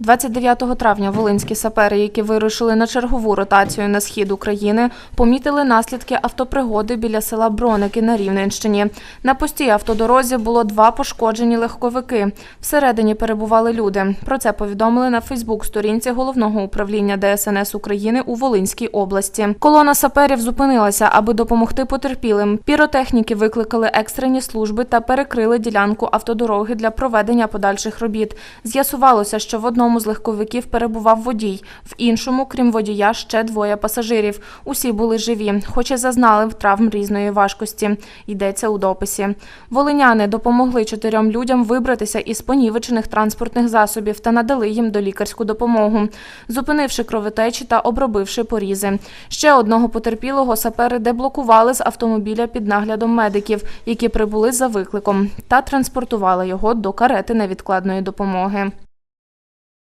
29 травня волинські сапери, які вирушили на чергову ротацію на схід України, помітили наслідки автопригоди біля села Броники на Рівненщині. На постій автодорозі було два пошкоджені легковики. Всередині перебували люди. Про це повідомили на Фейсбук-сторінці головного управління ДСНС України у Волинській області. Колона саперів зупинилася, аби допомогти потерпілим. Піротехніки викликали екстрені служби та перекрили ділянку автодороги для проведення подальших робіт. З'ясувалося, що в одному з легковиків перебував водій, в іншому, крім водія, ще двоє пасажирів. Усі були живі, хоч і зазнали травм різної важкості. Йдеться у дописі. Волиняни допомогли чотирьом людям вибратися із понівечених транспортних засобів та надали їм долікарську допомогу, зупинивши кровотечі та обробивши порізи. Ще одного потерпілого сапери деблокували з автомобіля під наглядом медиків, які прибули за викликом, та транспортували його до карети невідкладної допомоги.